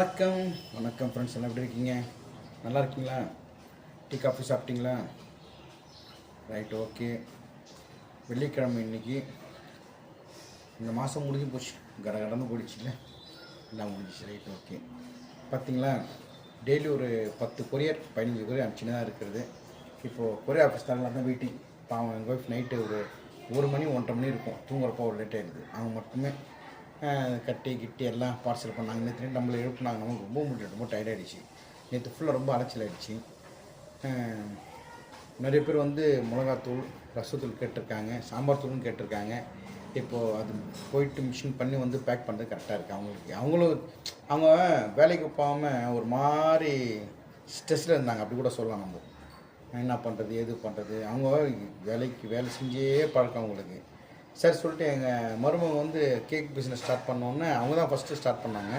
வணக்கம். வணக்கம் ஃப்ரெண்ட்ஸ் எல்லாம் எப்படி இருக்கீங்க? நல்லா இருக்கீங்களா? டீ காஃபி சாப்பிட்டீங்களா? ரைட் ஓகே வெள்ளிக்கிழமை இன்னைக்கு. இந்த மாதம் முடிஞ்சு போச்சு. கட கடந்து போயிடுச்சுல எல்லாம் முடிஞ்சிச்சு. ரைட் ஓகே பார்த்தீங்களா டெய்லி ஒரு பத்து கொரியர் பதினஞ்சு கொரியர் அனுப்பிச்சுன்னு தான் இருக்கிறது. இப்போது கொரியர் ஆஃபீஸ் தரலாம் தான் வெயிட்டிங் பாவம் எங்கள் ஒய்ஃப் நைட்டு ஒரு ஒரு மணி ஒன்றரை மணி இருக்கும். தூங்குறப்போ ஒரு லேட் ஆகிடுது அவங்க மட்டுமே கட்டி கிட்டி எல்லாம் பார்சல் பண்ணாங்க. நேற்று நம்மளை எழுப்புனாங்க. நமக்கு ரொம்ப முடியல ரொம்ப டயர்டாகிடுச்சு நேற்று ஃபுல்லாக ரொம்ப அலைச்சல் ஆகிடுச்சு நிறைய பேர் வந்து மிளகாத்தூள் ரசத்தூள் கேட்டிருக்காங்க. சாம்பார் தூளும் கேட்டிருக்காங்க. இப்போது அது போயிட்டு மிஷின் பண்ணி வந்து பேக் பண்ணுறது கரெக்டாக இருக்குது அவங்களுக்கு அவங்களும் அவங்க வேலைக்கு போகாமல் ஒரு மாதிரி ஸ்ட்ரெஸ்ஸில் இருந்தாங்க. அப்படி கூட சொல்லலாம் நம்ம. என்ன பண்ணுறது எது பண்ணுறது அவங்க வேலைக்கு வேலை செஞ்சே பழக்கம் அவங்களுக்கு. சரி சொல்லிட்டு எங்கள் மருமகன் வந்து கேக் பிஸ்னஸ் ஸ்டார்ட் பண்ணோன்னே அவங்க தான் ஃபஸ்ட்டு ஸ்டார்ட் பண்ணாங்க.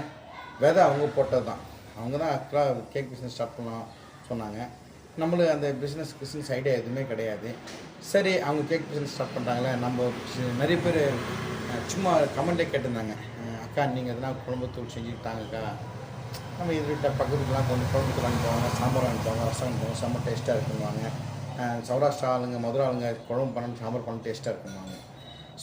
விதை அவங்க போட்டது தான். அவங்க தான் ஆக்சுவலாக கேக் பிஸ்னஸ் ஸ்டார்ட் பண்ணலாம் சொன்னாங்க. நம்மளுக்கு அந்த பிஸ்னஸ் பிஸ்னஸ் ஐடியா எதுவுமே கிடையாது. சரி அவங்க கேக் பிஸ்னஸ் ஸ்டார்ட் பண்ணுறாங்களே நம்ம நிறைய பேர் சும்மா கமெண்ட்டே கேட்டிருந்தாங்க. அக்கா நீங்கள் எதனா குழம்புத்தூள் செஞ்சுட்டாங்கக்கா நம்ம இது வீட்டில் பக்கத்துக்குலாம் கொஞ்சம் குழம்புத்தூள் வாங்கிக்குவாங்க சாம்பார் வாங்கிக்குவாங்க ரசம் வாங்கிக்குவாங்க செம்ம டேஸ்ட்டாக இருக்குவாங்க சௌராஷ்டிரா ஆளுங்க மதுரை ஆளுங்க குழம்பு பண்ணணும் சாம்பார் பண்ணணும் டேஸ்ட்டாக இருக்குவாங்க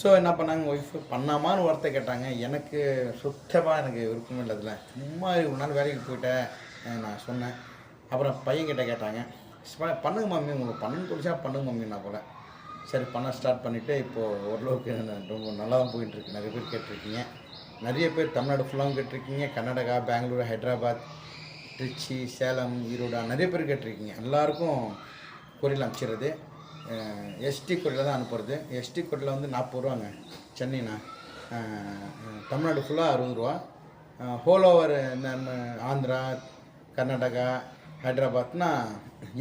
ஸோ என்ன பண்ணாங்க? ஒய்ஃபு பண்ணாமான்னு வார்த்தை கேட்டாங்க. எனக்கு சுத்தமாக எனக்கு விருப்பம் இல்லை அதில் சும்மா ஒரு நாள் வேலைக்கு போயிட்டேன். நான் சொன்னேன். அப்புறம் பையன்கிட்ட கேட்டாங்க. பண்ணுங்க மம்மி உங்களுக்கு பண்ணணும்னு தோணுச்சா? பண்ணுங்க மம்மி நான் போல சரி பண்ண ஸ்டார்ட் பண்ணிவிட்டு இப்போது ஓரளவுக்கு ரொம்ப நல்லா தான் போயிட்டுருக்கு. நிறைய பேர் கேட்டிருக்கீங்க. நிறைய பேர் தமிழ்நாடு ஃபுல்லாகவும் கேட்டிருக்கீங்க. கர்நாடகா பெங்களூர் ஹைதராபாத் திருச்சி சேலம் ஈரோடா நிறைய பேர் கேட்டிருக்கீங்க. எல்லாருக்கும் கொரியல் அனுப்பிச்சிடுறது எஸ்டி கோட்டில் தான் அனுப்புறது. எஸ்டி கோட்டில் வந்து நாற்பது ரூபாங்க சென்னைண்ணா தமிழ்நாடு ஃபுல்லாக அறுபது ரூபா. ஹோல் ஓவர் நம்ம ஆந்திரா கர்நாடகா ஹைதராபாத்னா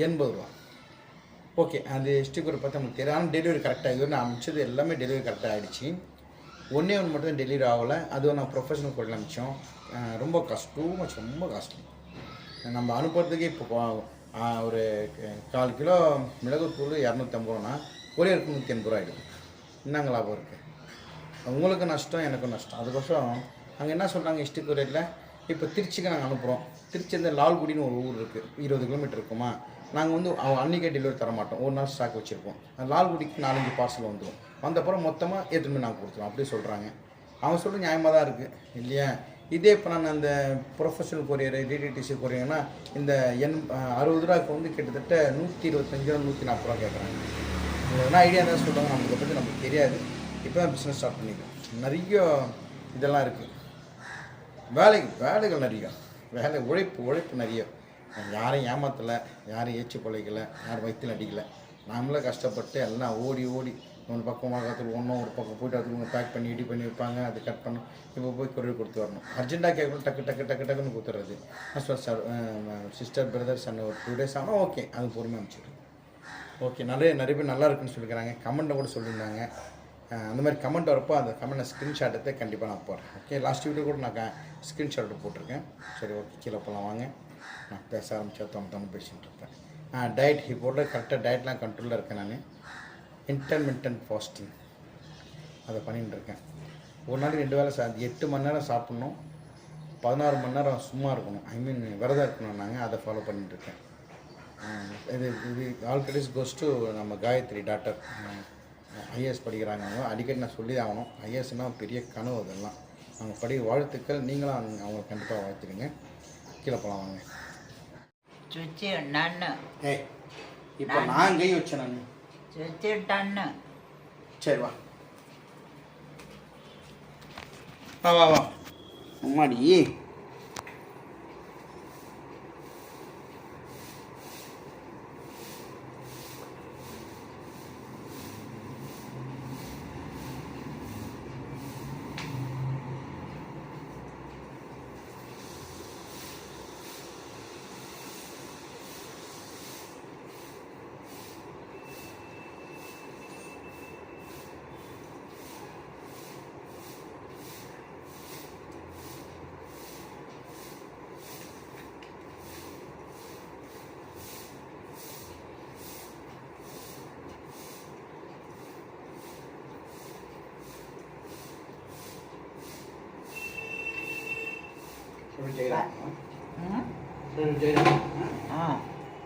எண்பது ரூபா. ஓகே அந்த எஸ்டி கோட் பார்த்து நமக்கு தெரியும். ஆனால் டெலிவரி கரெக்டாக இது நான் அனுப்பிச்சது எல்லாமே டெலிவரி கரெக்டாக ஆகிடுச்சு ஒன்றே ஒன்று மட்டும் தான் டெலிவரி ஆகலை. அதுவும் நான் ப்ரொஃபஷனல் கோடில் அனுப்பிச்சோம். ரொம்ப காஸ்ட் டூ மச் ரொம்ப காஸ்ட்லி நம்ம அனுப்புறதுக்கே இப்போ ஆகும் ஒரு கால் கிலோ மிளகுத்தூள் இரநூத்தம்பது ரூபானா கொரியருக்கு நூற்றி எண்பது ரூபா ஆகிடுது என்னங்க லாபம் இருக்குது உங்களுக்கு நஷ்டம் எனக்கும் நஷ்டம். அதுக்கோசரம் அங்கே என்ன சொல்கிறாங்க இஷ்டி ரேட்டில் இப்போ திருச்சிக்கு நாங்கள் அனுப்புகிறோம் திருச்சி இந்த லால்குடின்னு ஒரு ஊர் இருக்குது இருபது கிலோமீட்டர் இருக்குமா? நாங்கள் வந்து அவன் அன்றைக்கே டெலிவரி தர மாட்டோம் ஒரு நாள் ஸ்டாக் வச்சுருப்போம். அந்த லால்குடிக்கு நாலஞ்சு பார்சல் வந்துடும் வந்தப்புறம் மொத்தமாக எடுத்துகிட்டு நாங்கள் கொடுத்துருவோம். அப்படி சொல்கிறாங்க அவங்க சொல்கிற நியாயமாக தான் இருக்குது இல்லையா? இதே இப்போ நான் அந்த ப்ரொஃபஷனல் கொரியர் டிடிடிசி கொரியர்னா இந்த எண் அறுபது ரூபாய்க்கு வந்து கிட்டத்தட்ட நூற்றி இருபத்தஞ்சு ரூபா நூற்றி நாற்பது ரூபா கேட்குறாங்க என்ன ஐடியா தான் சொல்லுவாங்க நம்மளுக்கு பற்றி நமக்கு தெரியாது. இப்போ தான் பிஸ்னஸ் ஸ்டார்ட் பண்ணிக்கிறோம் நிறைய இதெல்லாம் இருக்குது வேலை வேலைகள் நிறைய. வேலை உழைப்பு உழைப்பு நிறைய. யாரையும் ஏமாத்தலை யாரையும் ஏச்சு கொலைக்கலை யாரும் வயிற்றில் அடிக்கலை. நாமளே கஷ்டப்பட்டு எல்லாம் ஓடி ஓடி ஒரு பக்கம் மிளகாத்தூள் ஒன்றும் ஒரு பக்கம் போயிட்டு அதுக்கு பேக் பண்ணி இடி பண்ணி வைப்பாங்க. அது கட் பண்ணி. இப்போ போய் கொரியர் கொடுத்து வரணும். அர்ஜென்ட்டாக கேட்கணும். டக்கு டக்கு டக்கு டக்குன்னு கொடுத்துறது sir sir sister brothers and ஒரு டூ டேஸ் ஆனால் ஓகே அது பொறுமையாக அனுப்பிச்சிடுறேன் ஓகே நிறைய நிறைய பேர் நல்லா இருக்குன்னு சொல்லிக்கிறாங்க. கமெண்ட்டை கூட சொல்லியிருந்தாங்க. அந்த மாதிரி கமெண்ட் வரப்போ அந்த கமெண்ட்டை ஸ்க்ரீன்ஷாட் எடுத்து கண்டிப்பாக நான் போடுறேன். ஓகே லாஸ்ட் வீடியோ கூட நான் ஸ்க்ரீன்ஷாட் எடுத்து போட்டிருக்கேன். சரி ஓகே கீழே போகலாம் வாங்க. நான் பேச ஆரம்பித்தா தம் தம் பேசிகிட்டு இருப்பேன். ஆ டயட் இப்போ கரெக்டாக டயட்லாம் கண்ட்ரோலில் இருக்கேன் நான். இன்டர்மிட்டன்ட் ஃபாஸ்டிங் அதை பண்ணிட்டு இருக்கேன் ஒரு நாளைக்கு ரெண்டு வேளை சா எட்டு மணி நேரம் சாப்பிட்ணும். பதினாறு மணி நேரம் சும்மா இருக்கணும். ஐ மீன் விரதம் இருக்கணும் நாங்கள் அதை ஃபாலோ பண்ணிட்டு இருக்கேன் ஆஹ் இது இது ஆல் கிரெடிட்ஸ் கோஸ் டு நம்ம காயத்ரி டாக்டர் ஐஏஎஸ் படிக்கிறாங்க. அவங்க அடிக்கடி நான் சொல்லி ஆகணும். ஐஏஎஸ்னால் பெரிய கனவு அதெல்லாம். அவங்க படி வாழ்த்துக்கள் நீங்களும் அவங்க அவங்க கண்டிப்பாக வாழ்த்துருங்க கீழே போகலாம் வாங்க. ஏய் இப்போ நான் கை வச்சேன் நான். சுச்சி டன்னு சரி வா. வா வா வா. அம்மாடி.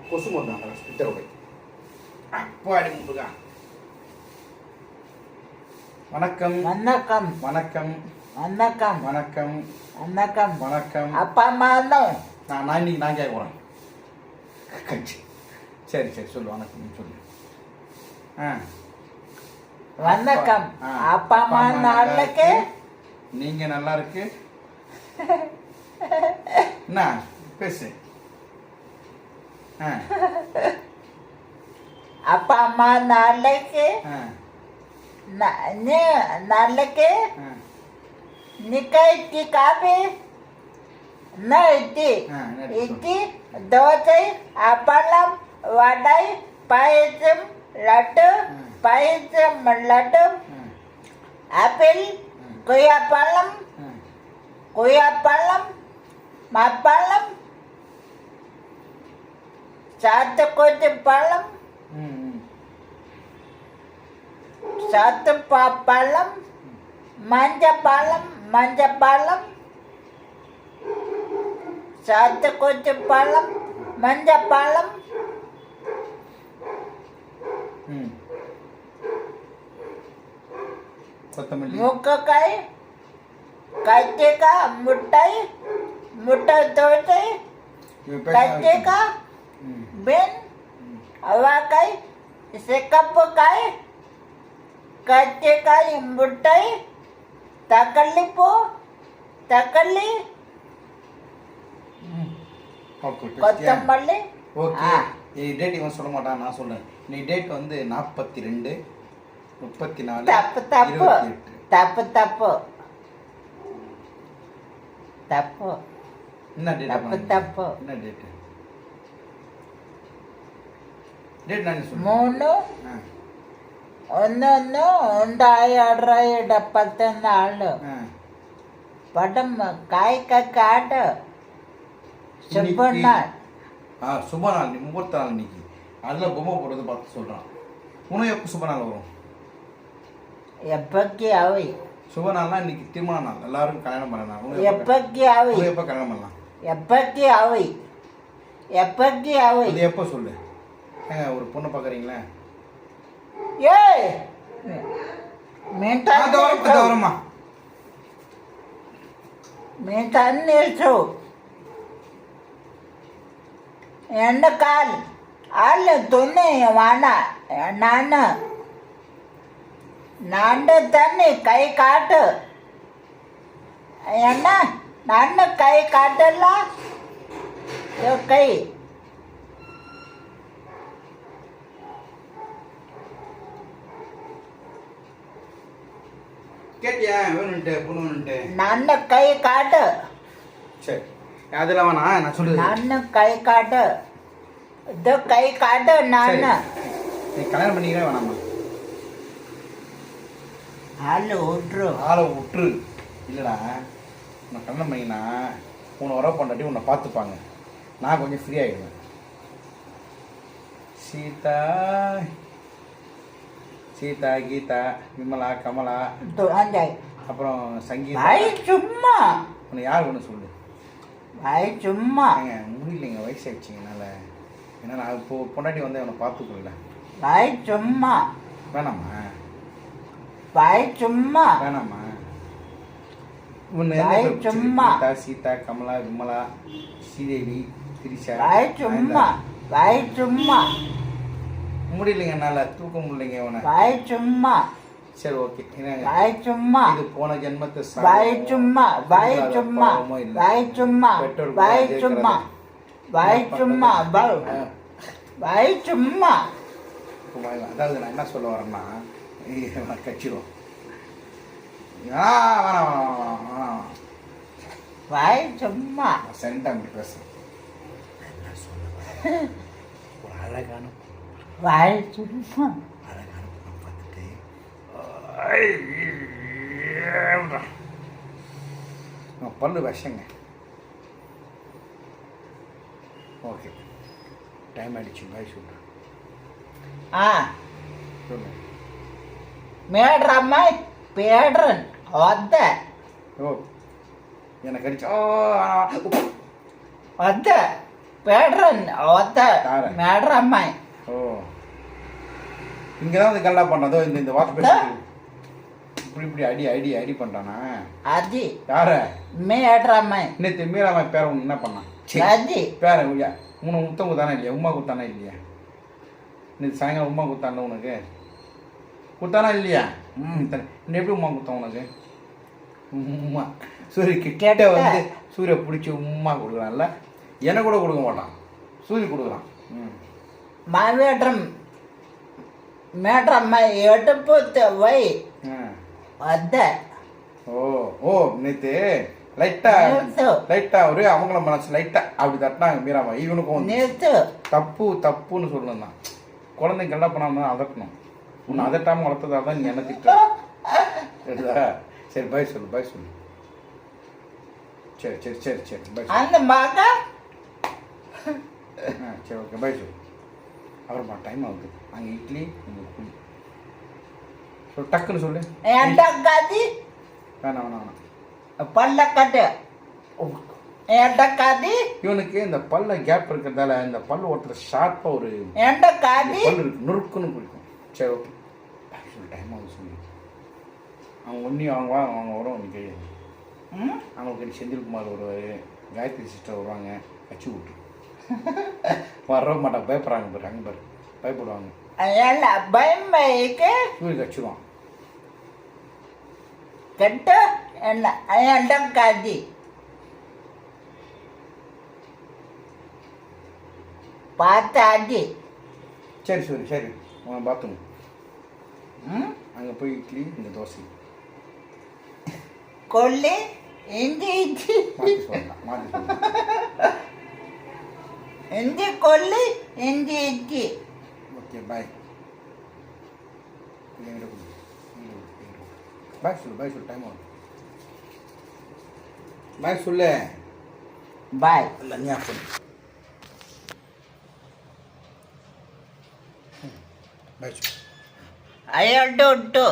கொசு மருந்து பித்தரோட அப்பாடி முருகா வணக்கம் வணக்கம் வணக்கம் வணக்கம் வணக்கம் வணக்கம் வணக்கம் அப்பா அம்மா எல்லாம் நான் நான் இன்னைக்கு நான் கேட்க போகிறேன் கட்சி சரி சரி சொல்லு வணக்கம் சொல்லு ஆ வணக்கம் ஆ. அப்பா அம்மா நாளைக்கு இருக்கு. நீங்க நல்லா இருக்கு என்ன பேசு ஆ அப்பா அம்மா நாளைக்கு ஆ ந- நீ நாளைக்கு ஆ நிக்க இட்லி காபி என்ன இட்லி ஆ, என்ன இட்லி இட்லி தோசை அப்பளம் வடை பாயசம் லட்டு ம். பாயசம் லட்டு ஆ ஆப்பிள் ம். கொய்யாப்பழம் ஆ கொய்யாப்பழம் மாப்பழம் சாத்துக்குடி பழம் ம் ம் சாத்து பழம் மஞ்சப்பழம் மஞ்சப்பழம் சாத்துக்குடி பழம் மஞ்சப்பழம் கொத்தமல்லி. மூக்கக்காய் கத்திரிக்காய் முட்டை. முட்டை கத்திரிக்காய் ம் பீன் ம் அவாக்காய் சிக்கப்புக்காய் கத்திரிக்காய் முட்டை தக்காளி பூ தக்காளி ஓகே பேசிட்டியா? கொத்தமல்லி ஓகே. நீ டேட் இவன் சொல்ல மாட்டான் நான் சொல்றேன். நீ டேட் வந்து நாற்பத்தி ரெண்டு முப்பத்தி நாலு தப்பு. தப்பு தப்பு தப்பு. தப்பு. என்ன டேட் தப்பு தப்பு என்ன டேட் டேட் நான் சொல்லுங்க மூணு ഒന്നൊന്ന് ഉണ്ടായി അടയുടെ പത്തൊന്നാള് പടം കായ്ക്കാട് சுபநாள் ஆ சுபநாள் முகூர்த்த நாள் இன்னைக்கு. அதில் பொம்மை போடுறது பார்த்து சொல்கிறான் உனக்கு எப்போ சுபநாள் வரும்? எப்பக்கி அவை சுபநாள்னா இன்னைக்கு திருமண நாள். எல்லாரும் கல்யாணம் பண்ணலாம் எப்பக்கி அவை எப்போ கல்யாணம் பண்ணலாம்? எப்பக்கி அவை? எப்பக்கி அவை? அது எப்போ சொல்லு? ஏங்க ஒரு பொண்ணை பார்க்குறீங்களா? ஏய்! மென்டா மென்டான்னு நிறுத்து என்ன கால்? அல்ல துணி வானா நான். நான் தண்ணி கை காட்டு. என்ன? ತನ್ನಿ ಕೈ ಕಾಟು ಎಣ್ಣ ನನ್ನ ಕೈ ಕಾಟಲ್ಲ ಇವ್ ಕೈ கேட்டியா வேணுன்ட்டு பொண்ணு வேணுன்ட்டு ನನ್ನ ಕೈ ಕಾಟು சரி அதெல்லாம் வேணாம் நான் சொல்லுது ನನ್ನ ಕೈ ಕಾಟು ಇದು ಕೈ ಕಾಟು ನಾನು நீ கல்யாணம் பண்ணிக்கிறே வேணாமா ಅಲ್ಲಿ ಹುಡ್ರು ஆளை விட்டுரு இல்லைடா உன்னை கல்யாணம் பண்ணிங்கன்னா உன்னை உறவு பண்ணாட்டி உன்னை பார்த்துப்பாங்க. நான் கொஞ்சம் ஃப்ரீ ஆகிடுவேன் சீதா சீதா கீதா விமலா கமலா அப்புறம் சங்கீதா. சும்மா. உன்னை யார் ஒன்று சொல்லு? வயசு சும்மா. முடியலைங்க வயசாகிடுச்சிங்கனால ஏன்னா நான் இப்போ பொண்டாட்டி வந்து அவனை பார்த்துக்கல வயசு சும்மா. வேணாமா? வயசு சும்மா. வேணாமா? சும்மா. சீதா கமலா விமலா ஸ்ரீதேவி திரிஷா வாய் சும்மா. வாய் சும்மா. முடியலைங்க என்னால். தூக்க முடியலைங்க உன வாய் சும்மா. சரி ஓகே. வாய் இது போன ஜென்மத்தை வாய் சும்மா. வாய் சும்மா. வாய் சும்மா. வாய் சும்மா. வாய் சும்மா. வாய் சும்மா. அதாவது நான் என்ன சொல்ல வரேன்னா கட்சிடுவோம். ஆ வேணாம் வேணாம் வேணாம் வேணாம் வாய் சும்மா. சென்டம் பேசு. ஒரு அழகான வாய் சும்மா. அழகான படம் பார்த்துட்டு. பல்லு விஷங்க ஓகே. டைம் ஆயிடுச்சு பாய் சொல்கிறேன் ஆ. சொல்லு. மேட்ராம்மா பேட்ரன் வத்த ஓ எனக்கு அடிச்சு ஓ வத்த பேட்ரன் வத்த மேட்ரு அம்மாய் ஓ. இங்கே தான் இந்த கல்லா பண்ணதோ இந்த இந்த வார்த்தை பேசி இப்படி இப்படி அடி அடி அடி பண்ணுறானா அஜி. யார? மேட்ரு அம்மாய் நேற்று மீராமாய் பேர ஒன்று என்ன பண்ணான் அஜி. பேர உயா உனக்கு முத்தம் குத்தானா இல்லையா? உமா குத்தானே இல்லையா? நேற்று சாயங்காலம் உமா குத்தான உனக்கு. கொடுத்தானா இல்லையா? ம் இன்னும் எப்படி உமா உனக்கு? உம்மா. சூரிய கிட்டே வந்து சூரிய பிடிச்சி உம்மா கொடுக்குறான்ல. எனக்கு கூட கொடுக்க மாட்டான். சூரிய கொடுக்குறான். ம். மாவேற்றம் மேட்ரம்மை எடுப்பு தேவை வந்த. ஓ ஓ நேத்து லைட்டா லைட்டா ஒரு அவங்கள மனசு லைட்டா அப்படி தட்டினாங்க மீராமா. இவனுக்கும் தப்பு தப்புன்னு சொல்லணும் தான் குழந்தைங்க எல்லாம் பண்ணாமல் அதட்டணும். உன்னை அதட்டாமல் வளர்த்ததாக தான் நீ என்ன திட்ட சரிதா சரி பாய் சொல்லு பாய் சொல்லு. சரி சரி சரி சரி பாய் அந்த மாதா? சரி ஓகே பாய் சொல்லு. அப்புறமா டைம் ஆகுது. அங்கே இட்லி இங்கே புளி. சொல்லு டக்குன்னு சொல்லு. காதி? வேணாம் வேணாம் வேணாம். பல்ல கட்டு காதி? இவனுக்கு இந்த பல்ல கேப் இருக்கிறதால இந்த பல் ஒருத்தர் ஷார்ப்பாக ஒரு காதி? பல்லு நுறுக்குன்னு பிடிக்கும். சரி ஓகே டைம் ஆகுது சொல்லி அவங்க ஒன்றையும் அவங்க வாங்க அவங்க வரும் இன்னைக்கு அவங்களுக்கு செந்தில்குமார் வருவார். காயத்ரி சிஸ்டர் வருவாங்க. வச்சு விட்டு. வர மாட்டாங்க பயப்படுறாங்க பாரு அங்கே பாரு. பயப்படுவாங்க. அதனால் பயம் இவருக்கு வச்சுருவான் கெட்ட? என்ன? அதான் காதி பார்த்தாடி சரி சரி சரி. பாத்ரூம் அங்கே போய் இட்லி இந்த தோசை. கொள்ளே எங்க இட்லி எந்த கொள்ளை எந்த இட்லி ஓகே பாய் பாய் சொல்லு பாய் சொல்லு டைம் ஆகும் பாய் சொல்லு. பாய் இல்லை ஞாபகம் അയാളുടെ ഒട്ടു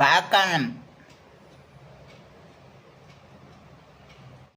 പാക്കണം